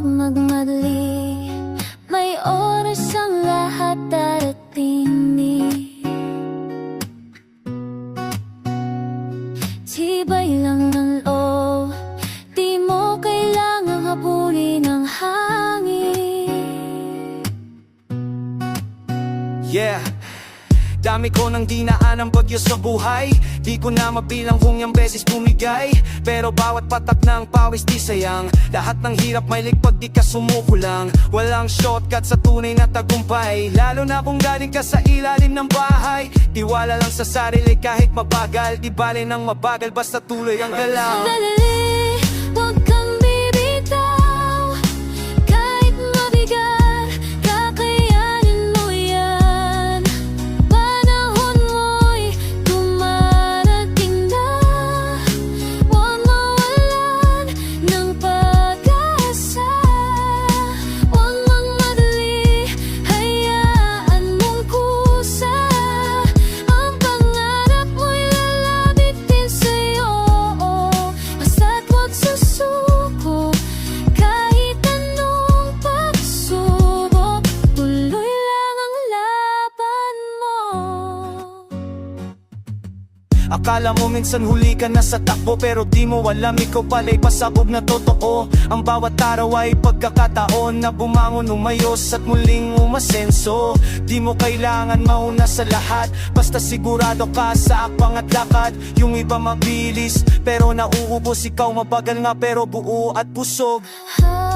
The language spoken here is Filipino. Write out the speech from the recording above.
Huwag magmadali. May oras ang lahat darating Tibay lang ng loob. Di mo kailangang habulin ang hangin. Yeah! Dami ko nang dinaan ang bagyo sa buhay. Di ko na mabilang kung yung beses bumigay. Pero bawat patak ng pawis di sayang. Lahat ng hirap may ligpag di ka sumuko lang Walang shortcut sa tunay na tagumpay. Lalo na kung galing ka sa ilalim ng bahay. Tiwala lang sa sarili kahit mabagal. Di bale nang mabagal basta tuloy ang galaw Dali, Akala mo minsan huli ka na sa takbo Pero di mo alam ikaw pala'y pasabog na totoo. Ang bawat araw ay pagkakataon Na bumangon umayos at muling umasenso. Di mo kailangan mauna sa lahat Basta sigurado ka sa akbang at lakad. Yung iba mabilis pero nauubos Ikaw mabagal nga pero buo at busog. Ah,